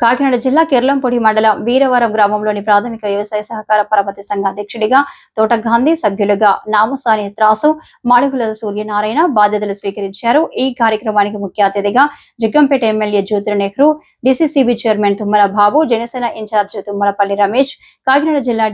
కాకినాడ జిల్లా కిర్లంపొడి మండలం వీరవరం గ్రామంలోని ప్రాథమిక వ్యవసాయ సహకార పరపతి సంఘ అధ్యక్షుడిగా తోట గాంధీ సభ్యులుగా నామసాని త్రాసు మాడుగుల సూర్యనారాయణ బాధ్యతలు స్వీకరించారు. ఈ కార్యక్రమానికి ముఖ్య అతిథిగా Jaggampeta MLA Jyothi Nehru DCCB chairman Tummala Babu Janasena in charge Tummalapalli Ramesh Kakinada జిల్లా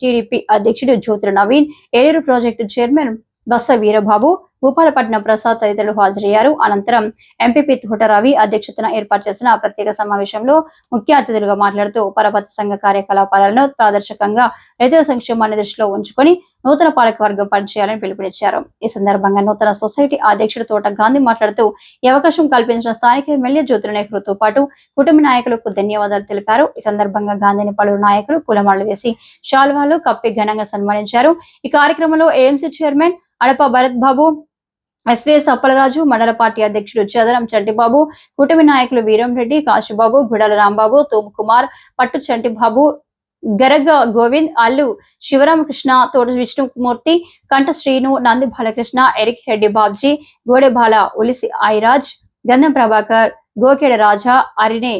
టీడీపీ అధ్యక్షుడు జ్యోతుల నవీన్ ఏలూరు ప్రాజెక్టు చైర్మన్ బస్స వీరబాబు భూపాలపట్నం ప్రసాద్ తదితరులు హాజరయ్యారు. అనంతరం ఎంపీపీ తోట రవి అధ్యక్షతన ఏర్పాటు చేసిన ప్రత్యేక సమావేశంలో ముఖ్య అతిథులుగా మాట్లాడుతూ పరపతి సంఘ కార్యకలాపాలను పారదర్శకంగా రైతుల సంక్షేమాన్ని దృష్టిలో ఉంచుకొని నూతన పాలకవర్గం పనిచేయాలని పిలుపునిచ్చారు. ఈ సందర్భంగా నూతన సొసైటీ అధ్యక్షుడు తోట గాంధీ మాట్లాడుతూ ఈ అవకాశం కల్పించిన స్థానిక ఎమ్మెల్యే జ్యోతుల నెహ్రూతో పాటు కుటుంబ నాయకులకు ధన్యవాదాలు తెలిపారు. ఈ సందర్భంగా గాంధీని పలువురు నాయకులు పూలమాలలు వేసి శాల్వాలు కప్పి ఘనంగా సన్మానించారు. ఈ కార్యక్రమంలో AMC chairman Adapa Bharat Babu SVS Appalaraju మండల పార్టీ అధ్యక్షుడు చదరం చంటిబాబు కూటమి నాయకులు వీరంరెడ్డి కాశీబాబు గుడల రాంబాబు తోము కుమార్ పట్టు చంటిబాబు గరగ గోవింద్ అల్లు శివరామకృష్ణ తోట విష్ణుమూర్తి కంఠ శ్రీను నంది బాలకృష్ణ ఎరిక్ రెడ్డి బాబ్జీ గోడెబాల ఉలిసి ఐరాజ్ గంధం ప్రభాకర్ గోకెడ రాజా అరినే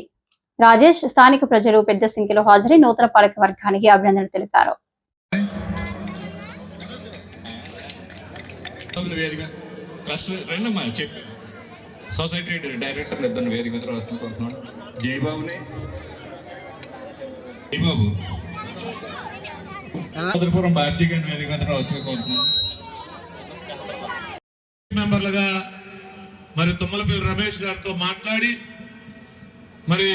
రాజేష్ స్థానిక ప్రజలు పెద్ద సంఖ్యలో హాజరై నూతన పాలక వర్గానికి అభినందనలు తెలిపారు. వేదిక. ట్రస్ట్ రెండమ్మా చెప్పి. సొసైటీ డైరెక్టర్ ఇద్దరు మీద వస్తుంది కోరుతున్నాను జయబాబుని. జయబాబు. ఆదరపురం భారతీయ గారి వేదిక మీద వస్తుంది కోరుతున్నాను మెంబర్లుగా మరి తుమ్మలపల్లి రమేష్ గారితో మాట్లాడి మరి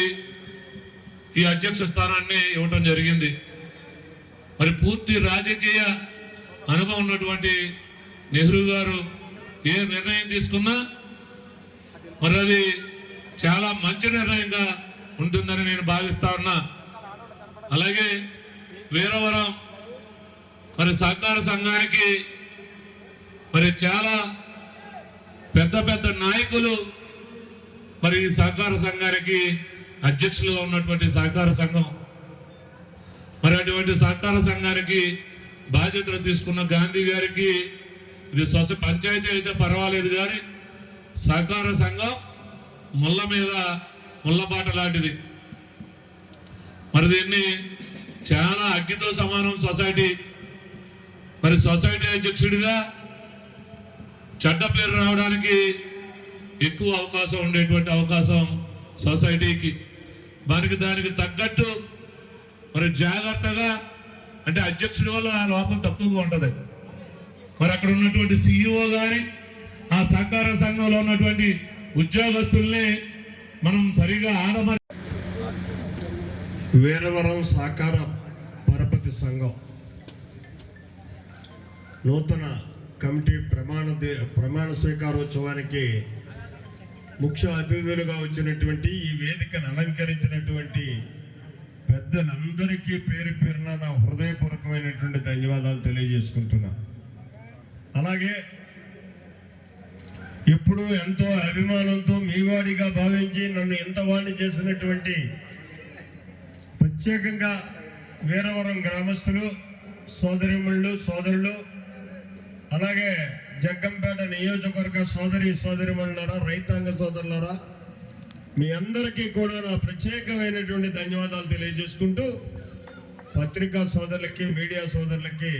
ఈ అధ్యక్ష స్థానాన్ని ఇవ్వటం జరిగింది. మరి పూర్తి రాజకీయ అనుభవం ఉన్నటువంటి నెహ్రూ గారు ఏ నిర్ణయం తీసుకున్నా మరి అది చాలా మంచి నిర్ణయంగా ఉంటుందని నేను భావిస్తా ఉన్నా. అలాగే వీరవరం మరి సహకార సంఘానికి మరి చాలా పెద్ద పెద్ద నాయకులు మరి ఈ సహకార సంఘానికి అధ్యక్షులుగా ఉన్నటువంటి సహకార సంఘం. మరి అటువంటి సహకార సంఘానికి బాధ్యతలు తీసుకున్న గాంధీ గారికి ఇది సొసై పంచాయతీ అయితే పర్వాలేదు కానీ సహకార సంఘం ముళ్ళ మీద ముళ్ళబాట లాంటిది. మరి దీన్ని చాలా అగ్గితో సమానం సొసైటీ. మరి సొసైటీ అధ్యక్షుడిగా చెడ్డ పేరు రావడానికి ఎక్కువ అవకాశం ఉండేటువంటి అవకాశం సొసైటీకి. మనకి దానికి తగ్గట్టు మరి జాగ్రత్తగా అంటే అధ్యక్షుడి వల్ల ఆ లోపం తక్కువగా ఉంటుంది. మరి అక్కడ ఉన్నటువంటి సిఇఓ గారి ఆ సహకార సంఘంలో ఉన్నటువంటి ఉద్యోగస్తుల్ని మనం సరిగా ఆనమని వీరవరం సహకార పరపతి సంఘం నూతన కమిటీ ప్రమాణ దే- ప్రమాణ స్వీకారోత్సవానికి ముఖ్య అతిథులుగా వచ్చినటువంటి ఈ వేదికను అలంకరించినటువంటి పెద్దలందరికీ పేరు పేరున నా హృదయపూర్వకమైనటువంటి ధన్యవాదాలు తెలియజేసుకుంటున్నా. అలాగే ఇప్పుడు ఎంతో అభిమానంతో మీవాడిగా భావించి నన్ను ఎంత వాడిని చేసినటువంటి ప్రత్యేకంగా వీరవరం గ్రామస్తులు సోదరిములు సోదరులు అలాగే జగ్గంపేట నియోజకవర్గ సోదరి సోదరిమణులారా రైతాంగ సోదరులారా మీ అందరికీ కూడా నా ప్రత్యేకమైనటువంటి ధన్యవాదాలు తెలియజేసుకుంటూ పత్రికా సోదరులకి మీడియా సోదరులకి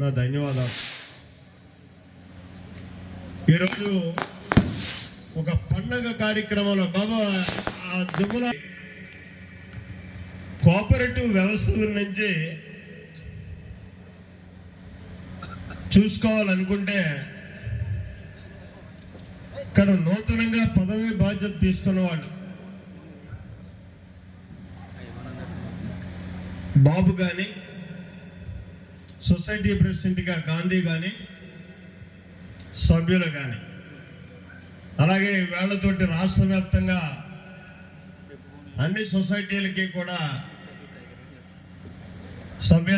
నా ధన్యవాదాలు. ఈరోజు ఒక పండగ కార్యక్రమంలో బాబా ఆ దుమ్ముల కోఆపరేటివ్ వ్యవస్థ నుంచి చూసుకోవాలనుకుంటే ఇక్కడ నూతనంగా పదవి బాధ్యత తీసుకున్న వాళ్ళు బాబు కానీ సొసైటీ ప్రెసిడెంట్గా గాంధీ కానీ సభ్యులు కానీ అలాగే వేళ్ళతోటి రాష్ట్ర వ్యాప్తంగా అన్ని సొసైటీలకి కూడా సభ్యులు